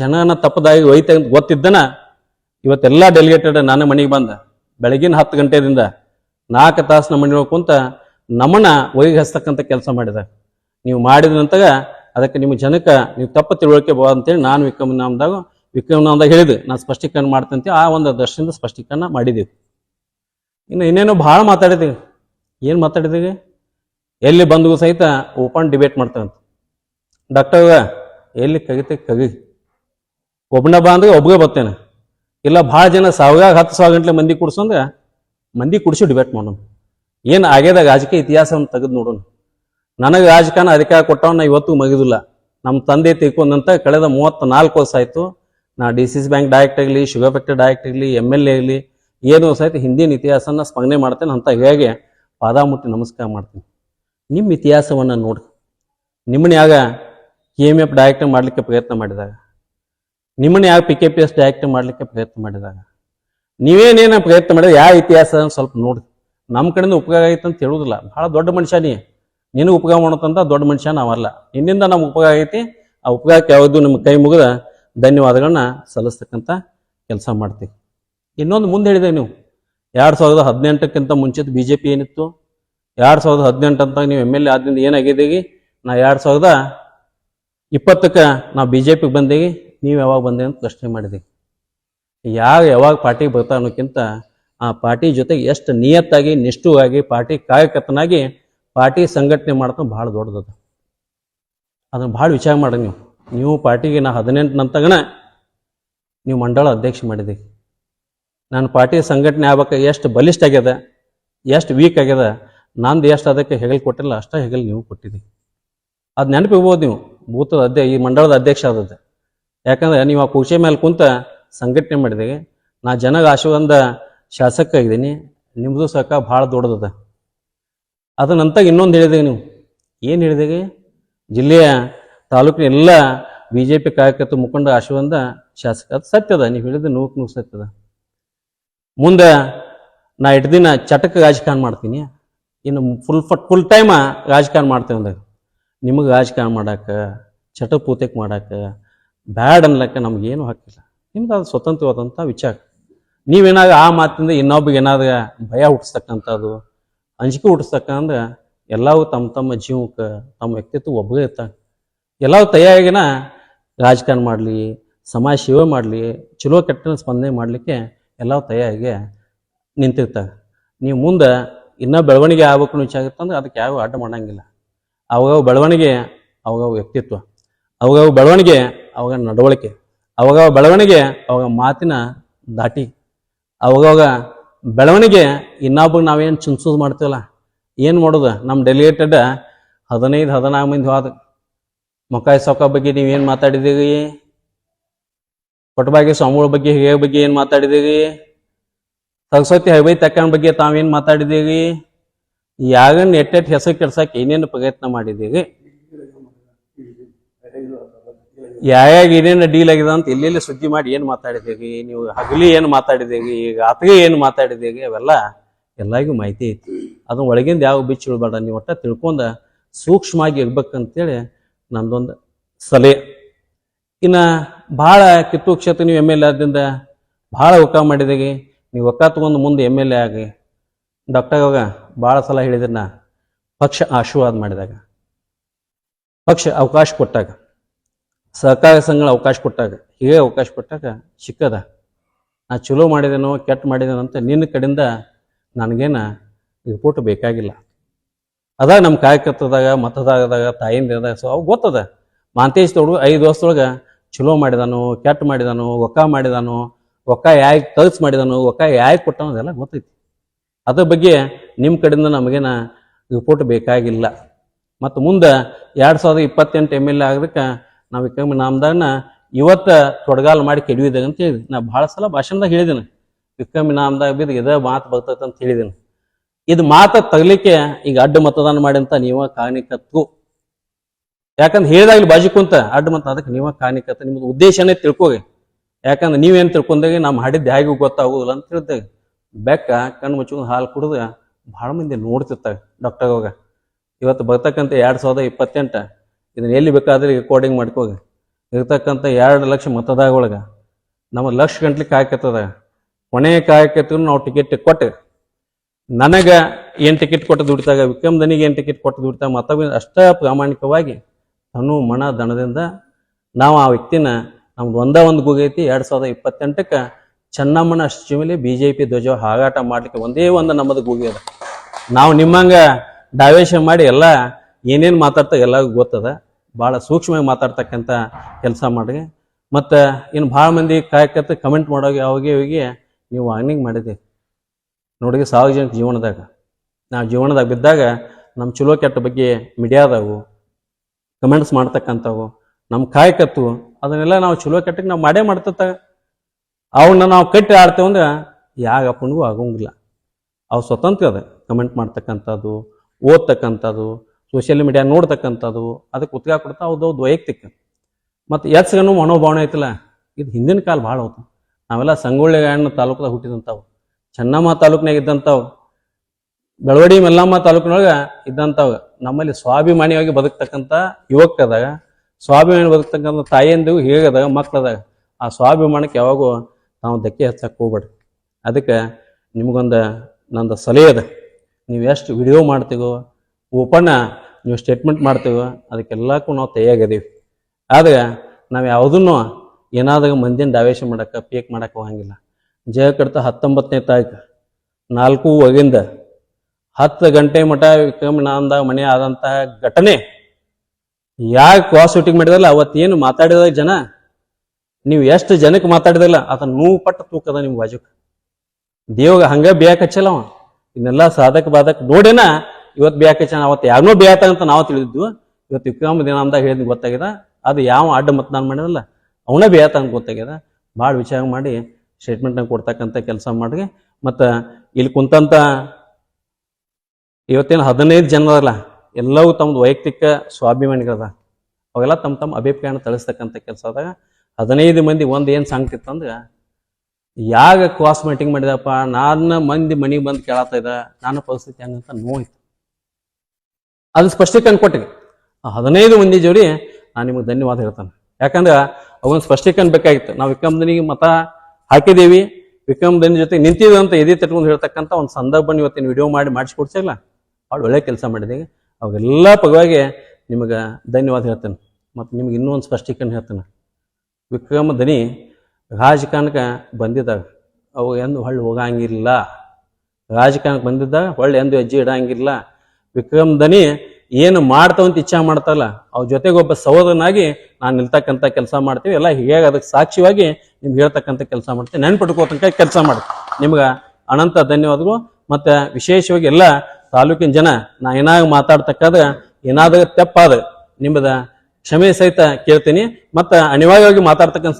ಜನನ ತಪ್ಪದಾಗಿ ಒಯ್ತ ಗೊತ್ತಿದ್ದನ ಇವತ್ತೆಲ್ಲ ಡೆಲಿಗೇಟೆಡ್ ನಾನು ಮನೆಗೆ ಬಂದ. ಬೆಳಗಿನ ಹತ್ತು ಗಂಟೆದಿಂದ ನಾಲ್ಕು ತಾಸು ನಮ್ಮ ಮನೆ ಕುಂತ ನಮ್ಮನ್ನ ಒಯ್ಗೆ ಹಸ್ತಕ್ಕಂಥ ಕೆಲಸ ಮಾಡಿದ. ನೀವು ಮಾಡಿದ ನಂತರ ಅದಕ್ಕೆ ನಿಮ್ಮ ಜನಕ್ಕೆ ನೀವು ತಪ್ಪು ತಿಳುವಳಿಕೆ ಬಾ ಅಂತೇಳಿ ನಾನು ವಿಕ್ರಮ ನಾಮದಾಗ ವಿಕ್ರಮ ನಾಮದಾಗ ಹೇಳಿದೆ. ನಾನು ಸ್ಪಷ್ಟೀಕರಣ ಮಾಡ್ತಂತೆ ಆ ಒಂದು ದರ್ಶನದ ಸ್ಪಷ್ಟೀಕರಣ ಮಾಡಿದ್ದೀವಿ ಇನ್ನು ಇನ್ನೇನೋ ಭಾಳ ಮಾತಾಡಿದ್ದೀವಿ. ಏನು ಮಾತಾಡಿದ್ದೀವಿ? ಎಲ್ಲಿ ಬಂದು ಸಹಿತ ಓಪನ್ ಡಿಬೇಟ್ ಮಾಡ್ತಾವಂತ ಡಾಕ್ಟರ್ ಎಲ್ಲಿ ಕಗಿತೆ ಕಗಿ ಒಬ್ಬನ ಬಾ ಅಂದ್ರೆ ಒಬ್ಬಗೆ ಬರ್ತೇನೆ. ಇಲ್ಲ ಭಾಳ ಜನ ಸಾವಿರ ಹತ್ತು ಸಾವಿರ ಗಂಟ್ಲೆ ಮಂದಿ ಕುಡ್ಸಂದ್ರೆ ಮಂದಿ ಕುಡಿಸಿ ಡಿಬೇಟ್ ಮಾಡೋಣ. ಏನು ಆಗ್ಯದ ರಾಜಕೀಯ ಇತಿಹಾಸವನ್ನು ತೆಗೆದು ನೋಡೋಣ. ನನಗೆ ರಾಜಕಾರಣ ಅಧಿಕಾರ ಕೊಟ್ಟವನ್ನ ಇವತ್ತು ಮಗಿದಿಲ್ಲ. ನಮ್ಮ ತಂದೆ ತಿಳ್ಕೊಂಡಂತ ಕಳೆದ ಮೂವತ್ತ ನಾಲ್ಕು ವರ್ಷ ಆಯ್ತು. ನಾ D C C bank direct ಆಗಲಿ ಶುಗರ್ ಫ್ಯಾಕ್ಟರಿ ಡೈರೆಕ್ಟ್ ಆಗಲಿ ಎಂ ಎಲ್ ಎ ಆಗಲಿ, ಏನು ಸಹಿತ ಹಿಂದಿನ ಇತಿಹಾಸನ ಸ್ಮರಣೆ ಮಾಡ್ತೇನೆ ಅಂತ ಹೇಗೆ ಪಾದ ಮುಟ್ಟಿ ನಮಸ್ಕಾರ ಮಾಡ್ತೀನಿ. ನಿಮ್ಮ ಇತಿಹಾಸವನ್ನು ನೋಡಿ ನಿಮ್ಮನ್ನ ಯಾಗ ಕೆ ಎಂ ಎಫ್ ಡೈರೆಕ್ಟ್ ಮಾಡಲಿಕ್ಕೆ ಪ್ರಯತ್ನ ಮಾಡಿದಾಗ, ನಿಮ್ಮನ್ನ ಯಾವ P K P S direct ಮಾಡಲಿಕ್ಕೆ ಪ್ರಯತ್ನ ಮಾಡಿದಾಗ ನೀವೇನೇನ ಪ್ರಯತ್ನ ಮಾಡಿದ್ರೆ ಯಾವ ಇತಿಹಾಸ ಸ್ವಲ್ಪ ನೋಡಿ ನಮ್ಮ ಕಡೆಯಿಂದ ಉಪಯೋಗ ಆಗೈತೆ ಅಂತ ಹೇಳುದಿಲ್ಲ. ಭಾಳ ದೊಡ್ಡ ಮನುಷ್ಯ ನೀ. ನಿನಗೆ ಉಪಯೋಗ ಮಾಡೋದಂತ ದೊಡ್ಡ ಮನುಷ್ಯ ನಾವಲ್ಲ ನಿನ್ನಿಂದ ನಮ್ಗೆ ಉಪಯೋಗ ಆಗೈತಿ. ಆ ಉಪಯೋಗಕ್ಕೆ ಯಾವುದು ನಿಮ್ಮ ಕೈ ಮುಗಿದ ಧನ್ಯವಾದಗಳನ್ನ ಸಲ್ಲಿಸ್ತಕ್ಕಂಥ ಕೆಲಸ ಮಾಡ್ತೀವಿ. ಇನ್ನೊಂದು ಮುಂದೆ ಹೇಳಿದೆ ನೀವು. ಎರಡು ಸಾವಿರದ ಹದಿನೆಂಟಕ್ಕಿಂತ ಮುಂಚಿತ ಬಿ ಜೆ ಪಿ ಏನಿತ್ತು? ಎರಡು ಸಾವಿರದ ಹದಿನೆಂಟು ಅಂತ ನೀವು ಎಂ ಎಲ್ ಎ ಆದ್ರಿಂದ ಏನಾಗಿದ್ದೀವಿ ನಾ ಎರಡು ಸಾವಿರದ ಇಪ್ಪತ್ತಕ್ಕೆ ನಾವು ಬಿ ಜೆ ಪಿಗೆ ಬಂದೀವಿ. ನೀವು ಯಾವಾಗ ಬಂದೆ ಅಂತ ಪ್ರಶ್ನೆ ಮಾಡಿದ್ದೀವಿ ಯಾರು ಯಾವಾಗ ಪಾರ್ಟಿಗೆ ಬರ್ತಾ ಅನ್ನೋಕ್ಕಿಂತ ಆ ಪಾರ್ಟಿ ಜೊತೆಗೆ ಎಷ್ಟು ನಿಯತ್ತಾಗಿ, ನಿಷ್ಠುವಾಗಿ ಪಾರ್ಟಿ ಕಾರ್ಯಕರ್ತನಾಗಿ ಪಾರ್ಟಿ ಸಂಘಟನೆ ಮಾಡ್ತಾ ಭಾಳ ದೊಡ್ಡದದು ಅದನ್ನು ಭಾಳ ವಿಚಾರ ಮಾಡಿ ನೀವು. ನೀವು ಪಾರ್ಟಿಗೆ ನಾ ಹದಿನೆಂಟು ನಂತಗನ ನೀವು ಮಂಡಳ ಅಧ್ಯಕ್ಷ ಮಾಡಿದೆ. ನಾನು ಪಾರ್ಟಿ ಸಂಘಟನೆ ಆಗ್ಬೇಕು ಎಷ್ಟು ಬಲಿಷ್ಠ ಆಗ್ಯದ, ಎಷ್ಟು ವೀಕ್ ಆಗ್ಯದ, ನಂದು ಎಷ್ಟು ಅದಕ್ಕೆ ಹೆಗಲ್ ಕೊಟ್ಟಿಲ್ಲ, ಅಷ್ಟೇ ಹೆಗಲ್ ನೀವು ಕೊಟ್ಟಿದ್ದೀವಿ ಅದು ನೆನಪಿರ್ಬೋದು ನೀವು. ಬೂತದ ಅಧ್ಯ ಈ ಮಂಡಳದ ಅಧ್ಯಕ್ಷ ಆದದ್ದು. ಯಾಕಂದ್ರೆ ನೀವು ಆ ಕುರ್ಚಿ ಮೇಲೆ ಕುಂತ ಸಂಘಟನೆ ಮಾಡಿದಾಗ ನಾ ಜನಗ ಆಶೀರ್ವಾದ ಶಾಸಕ ಆಗಿದ್ದೀನಿ ನಿಮ್ಮದು ಸಹ ಭಾಳ ದೊಡ್ಡದದ. ಅದ ನಂತರ ಇನ್ನೊಂದು ಹೇಳಿದಾಗ ನೀವು. ಏನು ಹೇಳಿದಾಗ ಜಿಲ್ಲೆಯ ತಾಲೂಕಿನ ಎಲ್ಲ ಬಿ ಜೆ ಪಿ ಕಾರ್ಯಕರ್ತ ಮುಖಂಡ ಆಶೀರ್ವಾದ ಶಾಸಕ. ಅದು ಸತ್ಯದ ನೀವು ಹೇಳಿದ ನೂಕ್ ನೂಕ್ ಸತ್ಯದ ಮುಂದೆ ನಾ ಇಟ್ಟು ದಿನ ಚಟಕ ರಾಜಕಾರಣ ಮಾಡ್ತೀನಿ. ಇನ್ನು ಫುಲ್ ಫಟ್ ಫುಲ್ ಟೈಮ ರಾಜಕಾರಣ ಮಾಡ್ತೇವೆ ಅಂದಾಗ. ನಿಮಗೆ ರಾಜಕಾರಣ ಮಾಡಕ್ಕೆ ಚಟ ಪೂತೆಕ್ ಮಾಡಕ್ಕೆ ಬ್ಯಾಡ್ ಅನ್ಲಕ್ಕೆ ನಮಗೇನು ಹಕ್ಕಿಲ್ಲ. ನಿಮ್ದು ಅದು ಸ್ವತಂತ್ರವಾದಂಥ ವಿಚಾರ. ನೀವೇನಾದ್ರು ಆ ಮಾತಿಂದ ಇನ್ನೊಬ್ರಿಗೆ ಏನಾದ್ರು ಭಯ ಹುಟ್ಟಿಸ್ತಕ್ಕಂಥದ್ದು, ಅಂಜಿಕೆ ಹುಟ್ಟಿಸ್ತಕ್ಕಂದ್ರೆ ಎಲ್ಲವೂ ತಮ್ಮ ತಮ್ಮ ಜೀವಕ್ಕೆ, ತಮ್ಮ ವ್ಯಕ್ತಿತ್ವ ಒಬ್ಬರೇ ಇರ್ತಾರೆ. ಎಲ್ಲವೂ ತಯಾರಿಗಿನ ರಾಜಕಾರಣ ಮಾಡಲಿ, ಸಮಾಜ ಸೇವೆ ಮಾಡಲಿ, ಚಲೋ ಕೆಟ್ಟ ಸ್ಪಂದನೆ ಮಾಡಲಿಕ್ಕೆ ಎಲ್ಲವೂ ತಯಾರಿಗೆ ನಿಂತಿರ್ತಾರೆ. ನೀವು ಮುಂದೆ ಇನ್ನೂ ಬೆಳವಣಿಗೆ ಆಗ್ಬೇಕು ಅನ್ನೋ ವಿಚಾರ ಇತ್ತಂದ್ರೆ ಅದಕ್ಕೆ ಯಾವ ಅಡ್ಡ ಮಾಡಂಗಿಲ್ಲ. ಅವಾಗ ಬೆಳವಣಿಗೆ ಅವಾಗ ವ್ಯಕ್ತಿತ್ವ. ಅವಾಗ ಬೆಳವಣಿಗೆ, ಅವಾಗ ನಡವಳಿಕೆ. ಅವಾಗ ಬೆಳವಣಿಗೆ ಅವಾಗ ಮಾತಿನ ದಾಟಿ. ಅವಾಗವಾಗ ಬೆಳವಣಿಗೆ ಇನ್ನೊಬ್ಬಗೆ ನಾವೇನು ಚುನ್ಸೋದು ಮಾಡ್ತೀವಲ್ಲ ಏನು ಮಾಡೋದು? ನಮ್ಮ ಡೆಲಿಗೇಟೆಡ್ ಹದಿನೈದು, ಹದಿನಾಲ್ಕು ಮಂದಿ ಹೋದ. ಮೊಕ್ಕಾಯಿ ಸೊಕ್ಕ ಬಗ್ಗೆ ನೀವೇನು ಮಾತಾಡಿದ್ದೀವಿ ಕೊಟ್ಟಬಾಗಿ ಸ್ವಾಮಿಗಳ ಬಗ್ಗೆ ಹೇಗೆ ಬಗ್ಗೆ ಏನು ಮಾತಾಡಿದ್ದೀವಿ ಸರಸ್ವತಿ ಹೈವೈ ತಕ್ಕನ ಬಗ್ಗೆ ತಾವೇನು ಮಾತಾಡಿದ್ದೀವಿ ಯಾಗನ್ ಎಟ್ಟೆಟ್ಟು ಹೆಸರು ಕೆಡ್ಸಕ್ಕೆ ಏನೇನು ಪ್ರಯತ್ನ ಮಾಡಿದ್ದೀರಿ? ಯಾಯಾಗ ಏನೇನು ಡೀಲ್ ಆಗಿದೆ ಅಂತ ಎಲ್ಲೆಲ್ಲಿ ಸುದ್ದಿ ಮಾಡಿ ಏನು ಮಾತಾಡಿದೇವಿ ನೀವು ಹಗಲಿ ಏನು ಮಾತಾಡಿದೇವಿ ಈಗ ಆತಗೆ ಏನು ಮಾತಾಡಿದೇವಿ ಅವೆಲ್ಲ ಎಲ್ಲರಿಗೂ ಮಾಹಿತಿ ಐತಿ. ಅದನ್ನ ಒಳಗಿಂದ ಯಾವ ಬಿಚ್ಚಿ ಇಳ್ಬೇಡ ನೀವು ಒಟ್ಟ ತಿಳ್ಕೊಂಡ ಸೂಕ್ಷ್ಮವಾಗಿ ಇರ್ಬೇಕಂತೇಳಿ ನಂದೊಂದು ಸಲಹೆ. ಇನ್ನು ಭಾಳ ಕಿತ್ತು ಕ್ಷೇತ್ರ ನೀವು ಎಂ ಎಲ್ ಎ ಆದ್ದರಿಂದ ಭಾಳ ಒಕ್ಕ ಮಾಡಿದ್ದೀರಿ. ನೀವು ಒಕ್ಕ ತಗೊಂಡು ಮುಂದೆ ಎಂ ಎಲ್ ಎ ಆಗಿ ಡಾಕ್ಟರ್ ಅವಾಗ ಭಾಳ ಸಲ ಹೇಳಿದ್ರೆ ನಾ. ಪಕ್ಷ ಆಶೀರ್ವಾದ ಮಾಡಿದಾಗ, ಪಕ್ಷ ಅವಕಾಶ ಕೊಟ್ಟಾಗ. ಸಹಕಾರ ಸಂಘಗಳ ಅವಕಾಶ ಕೊಟ್ಟಾಗ, ಹೀಗೆ ಅವಕಾಶ ಕೊಟ್ಟಾಗ ಸಿಕ್ಕದ. ನಾ ಚಲೋ ಮಾಡಿದೇನೋ, ಕೆಟ್ಟ ಮಾಡಿದೇನೋ ಅಂತ ನಿನ್ನ ಕಡೆಯಿಂದ ನನಗೇನ ರಿಪೋರ್ಟ್ ಬೇಕಾಗಿಲ್ಲ. ಅದ ನಮ್ಮ ಕಾರ್ಯಕರ್ತದಾಗ, ಮತದಾರದಾಗ ತಾಯಿಂದಾಗ ಸೊ ಅವು ಗೊತ್ತದ. ಮಾಂತೇಶ್ ತೋಡು ಐದು ವರ್ಷದೊಳಗೆ ಚಲೋ ಮಾಡಿದಾನು, ಕೆಟ್ಟ ಮಾಡಿದಾನು, ಒಕ್ಕ ಮಾಡಿದಾನು, ಒಕ್ಕ ಯಾಕೆ ತಗ್ಸ್ ಮಾಡಿದಾನು, ಒಕ್ಕ ಯಾಕೆ ಕೊಟ್ಟನೋ ಅದೆಲ್ಲ ಗೊತ್ತೈತಿ. ಅದ್ರ ಬಗ್ಗೆ ನಿಮ್ಮ ಕಡೆಯಿಂದ ನಮಗೇನ ರಿಪೋರ್ಟ್ ಬೇಕಾಗಿಲ್ಲ. ಮತ್ತು ಮುಂದೆ ಎರಡು ಸಾವಿರದ ಇಪ್ಪತ್ತೆಂಟು ಎಂ ಎಲ್ ಎ ಆಗೋದಕ್ಕೆ ನಾವು ವಿಕ್ರಮ ನಾಮದಾನ ಇವತ್ತು ತೊಡಗಾಲ ಮಾಡಿ ಕೆಡವಿದಾಗ ಅಂತ ಹೇಳಿದ್ವಿ. ನಾ ಭಾಳ ಸಲ ಭಾಷಣದಾಗ ಹೇಳಿದ್ದೀನಿ ವಿಕ್ರಮ ನಾಮದಾಗ ಬಿದ್ದು ಇದ ಮಾತು ಬರ್ತೈತೆ ಅಂತ ಹೇಳಿದ್ದೀನಿ ಇದು ಮಾತು ತಗಲಿಕ್ಕೆ ಈಗ ಅಡ್ಡ ಮತದಾನ ಮಾಡಿ ಅಂತ ನೀವ ಕಾಣಿಕತ್ತು ಯಾಕಂದ್ರೆ ಹೇಳಿದಾಗ ಬಾಜಿ ಕುಂತ ಅಡ್ಡ ಮತ ಅದಕ್ಕೆ ನೀವ ಕಾಣಿಕತ್ತ ನಿಮ್ದು ಉದ್ದೇಶನೇ ತಿಳ್ಕೋಗಿ ಯಾಕಂದ್ರೆ ನೀವೇನು ತಿಳ್ಕೊಂಡಾಗ ನಮ್ಮ ಹಾಡಿದ್ದು ಹೇಗೂ ಗೊತ್ತಾಗೋದಿಲ್ಲ ಅಂತ ಹೇಳಿದಾಗ ಬೆಕ್ಕ ಕಣ್ಣು ಮುಚ್ಕೊಂಡು ಹಾಲು ಕುಡಿದ ಭಾಳ ಮಂದಿ ನೋಡ್ತಿರ್ತಾರೆ ಡಾಕ್ಟರ್ ಅವಾಗ. ಇವತ್ತು ಬರ್ತಕ್ಕಂಥ ಎರಡು ಸಾವಿರದ ಇಪ್ಪತ್ತೆಂಟು ಇದನ್ನ ಎಲ್ಲಿ ಬೇಕಾದ್ರೆ ರೆಕಾರ್ಡಿಂಗ್ ಮಾಡ್ಕೋಗಿ. ಇರ್ತಕ್ಕಂಥ ಎರಡು ಲಕ್ಷ ಮತದಾಗ ಒಳಗೆ ನಮ್ಮ ಲಕ್ಷ ಗಂಟ್ಲಿ ಕಾಯಕತ್ತದ ಕೊನೆಯ ಕಾಯಕತ್ತೂ ನಾವು ಟಿಕೆಟ್ ಕೊಟ್ಟು ನನಗೆ ಏನು ಟಿಕೆಟ್ ಕೊಟ್ಟು ದುಡಿತಾಗ, ವಿಕ್ರಮ್ ದನಿಗೆ ಏನು ಟಿಕೆಟ್ ಕೊಟ್ಟು ದುಡಿತಾಗ ಮತ ಅಷ್ಟ ಪ್ರಾಮಾಣಿಕವಾಗಿ ತನು ಮನ ದಣದಿಂದ ನಾವು ಆ ವ್ಯಕ್ತಿನ ನಮ್ದು ಒಂದೇ ಒಂದು ಗುಗೈತಿ ಎರಡು ಸಾವಿರದ ಇಪ್ಪತ್ತೆಂಟಕ್ಕೆ ಚೆನ್ನಮ್ಮನ ಅಷ್ಟಮಿಲಿ ಬಿ ಜೆ ಪಿ ಧ್ವಜ ಹಾಗಾಟ ಮಾಡ್ಲಿಕ್ಕೆ ಒಂದೇ ಒಂದು ನಮ್ಮದು ಗುಗಿ ಅದ. ನಾವು ನಿಮ್ಮಂಗ ಡೈವೇಶನ್ ಮಾಡಿ ಎಲ್ಲ ಏನೇನು ಮಾತಾಡ್ತಾ ಎಲ್ಲರಿಗೂ ಗೊತ್ತದ. ಭಾಳ ಸೂಕ್ಷ್ಮವಾಗಿ ಮಾತಾಡ್ತಕ್ಕಂಥ ಕೆಲಸ ಮಾಡಿ. ಮತ್ತು ಇನ್ನು ಭಾಳ ಮಂದಿ ಕಾಯಕತ್ತ ಕಮೆಂಟ್ ಮಾಡೋಗಿ ಅವಾಗೆ ಹೋಗಿ ನೀವು ವಾರ್ನಿಂಗ್ ಮಾಡಿದೆ ನೋಡಿ ಸಾರ್ವಜನಿಕ ಜೀವನದಾಗ. ನಾವು ಜೀವನದಾಗ ಬಿದ್ದಾಗ ನಮ್ಮ ಚಲೋ ಕೆಟ್ಟ ಬಗ್ಗೆ ಮೀಡಿಯಾದವು ಕಮೆಂಟ್ಸ್ ಮಾಡ್ತಕ್ಕಂಥವು, ನಮ್ಮ ಕಾಯಕತ್ತು ಅದನ್ನೆಲ್ಲ ನಾವು ಚಲೋ ಕೆಟ್ಟಕ್ಕೆ ನಾವು ಮಾಡೇ ಮಾಡ್ತತ್ತ ಅವನ್ನ ನಾವು ಕಟ್ಟಿ ಆಡ್ತೇವೆ ಅಂದ್ರೆ ಯಾವ ಅಪ್ಪನಿಗೂ ಆಗೋಂಗಿಲ್ಲ. ಅವು ಸ್ವತಂತ್ರ ಅದ. ಕಮೆಂಟ್ ಮಾಡ್ತಕ್ಕಂಥದ್ದು, ಓದ್ತಕ್ಕಂಥದ್ದು ಸೋಷಿಯಲ್ ಮೀಡಿಯಾ ನೋಡ್ತಕ್ಕಂಥದ್ದು, ಅದಕ್ಕೆ ಉತ್ತರ ಕೊಡ್ತಾ ಅದು ವೈಯಕ್ತಿಕ. ಮತ್ತು ಎಚ್ಗನು ಮನೋಭಾವನೆ ಐತಲ್ಲ, ಇದು ಹಿಂದಿನ ಕಾಲ ಭಾಳ ಹೋತು. ನಾವೆಲ್ಲ ಸಂಗೊಳ್ಳಿ ಗಾಯಣ್ಣ ತಾಲೂಕದಾಗ ಹುಟ್ಟಿದಂಥವು, ಚೆನ್ನಮ್ಮ ತಾಲೂಕಿನಾಗ ಇದ್ದಂಥವು, ಬೆಳವಡಿ ಮೆಲ್ಲಮ್ಮ ತಾಲೂಕಿನೊಳಗೆ ಇದ್ದಂಥವು, ನಮ್ಮಲ್ಲಿ ಸ್ವಾಭಿಮಾನಿಯಾಗಿ ಬದುಕ್ತಕ್ಕಂಥ ಯುವಕದಾಗ ಸ್ವಾಭಿಮಾನಿ ಬದುಕ್ತಕ್ಕಂಥ ತಾಯಿಯಂದಿಗೂ ಹೇಗದಾಗ ಮಕ್ಕಳದಾಗ, ಆ ಸ್ವಾಭಿಮಾನಕ್ಕೆ ಯಾವಾಗೂ ನಾವು ಧಕ್ಕೆ ಹಚ್ಚಕ್ಕೆ ಹೋಗ್ಬೇಡ್ರಿ. ಅದಕ್ಕೆ ನಿಮಗೊಂದು ನಂದು ಸಲಹೆ ಅದ. ನೀವು ಎಷ್ಟು ವಿಡಿಯೋ ಮಾಡ್ತೀವೋ ಓಪನ್ನ ನೀವು ಸ್ಟೇಟ್ಮೆಂಟ್ ಮಾಡ್ತೀವೋ, ಅದಕ್ಕೆಲ್ಲಕ್ಕೂ ನಾವು ತಯಾರಿದೀವಿ ಆದರೆ, ನಾವು ಯಾವುದನ್ನು ಏನಾದಾಗ ಮಂದಿನ ಡಾವೇಶ ಮಾಡಕ್ಕೆ ಪೇಕ್ ಮಾಡಕ್ಕೆ ಹೋಗಂಗಿಲ್ಲ. ಜಯ ಕಡ್ತ ಹತ್ತೊಂಬತ್ತನೇ ತಾರೀಕು, ನಾಲ್ಕು ಒಗಿಂದ ಹತ್ತು ಗಂಟೆ ಮಠ ವಿಕ್ರಮಣಾನಂದ ಮನೆ ಆದಂತಹ ಘಟನೆ. ಯಾಕೆ ಕ್ರಾಸ್ ಶೂಟಿಂಗ್ ಮಾಡಿದಲ್ಲ ಅವತ್ತೇನು ಮಾತಾಡಿದ ಜನ? ನೀವು ಎಷ್ಟು ಜನಕ್ಕೆ ಮಾತಾಡಿದಲ್ಲ ಅದನ್ನ ನೂ ಪಟ್ಟು ತೂಕದ ನಿಮ್ಮ ಬಾಜುಕ್ ದೇವಾಗ ಹಂಗ ಬೇಕಲ್ಲ ಅವ. ಇನ್ನೆಲ್ಲ ಸಾಧಕ ಬಾಧಕ ನೋಡೇನ ಇವತ್ತು ಬೇಕ ಹಚ್ಚ ಅವತ್ತು ಯಾರನ್ನೂ ಬೇಯತ ಅಂತ ನಾವು ತಿಳಿದಿದ್ವು. ಇವತ್ತು ವಿಕ್ರಮ ದಿನಾಂದಾಗ ಹೇಳಿದ್ ಗೊತ್ತಾಗ್ಯದ. ಅದು ಯಾವ ಅಡ್ಡ ಮತದಾನ ಮಾಡಿದಲ್ಲ ಅವನ ಬೇಯತ ಅಂತ ಗೊತ್ತಾಗ್ಯದ. ಭಾಳ ವಿಚಾರ ಮಾಡಿ ಸ್ಟೇಟ್ಮೆಂಟ್ನ ಕೊಡ್ತಕ್ಕಂಥ ಕೆಲಸ ಮಾಡಿ ಮತ್ತು ಇಲ್ಲಿ ಕುಂತಂತ ಇವತ್ತೇನು ಹದಿನೈದು ಜನ ಅಲ್ಲ ಎಲ್ಲವೂ ತಮ್ಮದು ವೈಯಕ್ತಿಕ ಸ್ವಾಭಿಮಾನಿಗಳದ. ಅವೆಲ್ಲ ತಮ್ಮ ತಮ್ಮ ಅಭಿಪ್ರಾಯನ ತಳಿಸ್ತಕ್ಕಂಥ ಕೆಲಸ ಆದಾಗ ಹದಿನೈದು ಮಂದಿ ಒಂದು ಏನು ಸಾಂಗ್ತಿತ್ತಂದ್ರೆ ಯಾಗ ಕ್ರಾಸ್ ಮೀಟಿಂಗ್ ಮಾಡಿದಪ್ಪ, ನಾನು ಮಂದಿ ಮನೆಗೆ ಬಂದು ಕೇಳತ್ತಾ ಇದ್ದ ನನ್ನ ಪರಿಸ್ಥಿತಿ ಹೆಂಗಂತ ನೋಯ್ತು ಅದು ಸ್ಪಷ್ಟೀಕರಣ ಕೊಟ್ಟಿವಿ ಆ ಹದಿನೈದು ಮಂದಿ ಜೋಡಿ ನಾನು ನಿಮಗೆ ಧನ್ಯವಾದ ಹೇಳ್ತಾನೆ. ಯಾಕಂದ್ರೆ ಅವನ್ ಸ್ಪಷ್ಟೀಕರಣ ಬೇಕಾಗಿತ್ತು. ನಾವು ವಿಕ್ರಮದನಿಗೆ ಮತ ಹಾಕಿದ್ದೀವಿ. ವಿಕ್ರಮದನಿ ಜೊತೆ ನಿಂತಿದ್ವಿ ಅಂತ ಎದೆ ತಟ್ಕೊಂಡು ಹೇಳ್ತಕ್ಕಂಥ ಒಂದು ಸಂದರ್ಭನ ಇವತ್ತಿನ ವಿಡಿಯೋ ಮಾಡಿ ಮಾಡಿಸ್ಕೊಡ್ಸಿಲ್ಲ ಭಾಳ ಒಳ್ಳೆ ಕೆಲಸ ಮಾಡಿದ್ದೀವಿ ಅವಾಗೆಲ್ಲ ಪರವಾಗಿ ನಿಮಗೆ ಧನ್ಯವಾದ ಹೇಳ್ತೇನೆ. ಮತ್ತು ನಿಮ್ಗೆ ಇನ್ನೂ ಒಂದು ಸ್ಪಷ್ಟೀಕರಣ ಹೇಳ್ತೇನೆ. ವಿಕ್ರಮ ದನಿ ರಾಜಕಾರಣಕ್ಕೆ ಬಂದಿದ್ದಾಗ ಅವು ಎಂದು ಹೊಳ್ಳಿ ಹೋಗಂಗಿಲ್ಲ. ರಾಜಕಾರಣಕ್ಕೆ ಬಂದಿದ್ದಾಗ ಹೊಳ್ಳಿ ಎಂದು ಹೆಜ್ಜೆ ಇಡಂಗಿಲ್ಲ. ವಿಕ್ರಮ್ ದನಿ ಏನು ಮಾಡ್ತಾವಂತ ಇಚ್ಛಾ ಮಾಡ್ತಾರಲ್ಲ, ಅವ್ರ ಜೊತೆಗೆ ಒಬ್ಬ ಸಹೋದರನಾಗಿ ನಾನು ನಿಲ್ತಕ್ಕಂಥ ಕೆಲಸ ಮಾಡ್ತೀವಿ. ಎಲ್ಲ ಹೀಗೆ ಅದಕ್ಕೆ ಸಾಕ್ಷಿವಾಗಿ ನಿಮ್ಗೆ ಹೇಳ್ತಕ್ಕಂಥ ಕೆಲಸ ಮಾಡ್ತೀವಿ ನೆನ್ಪಿಟ್ಕೋತಂಕ ಕೆಲಸ ಮಾಡ್ತೀವಿ ನಿಮ್ಗೆ ಅನಂತ ಧನ್ಯವಾದಗಳು. ಮತ್ತು ವಿಶೇಷವಾಗಿ ಎಲ್ಲ ತಾಲೂಕಿನ ಜನ, ನಾ ಏನಾಗ ಮಾತಾಡ್ತಕ್ಕಂಥ ಏನಾದರೂ ತೆಪ್ಪಾದ ನಿಮ್ಮದ ಕ್ಷಮೆ ಸಹಿತ ಕೇಳ್ತೀನಿ. ಮತ್ತು ಅನಿವಾರ್ಯವಾಗಿ ಮಾತಾಡ್ತಕ್ಕಂಥ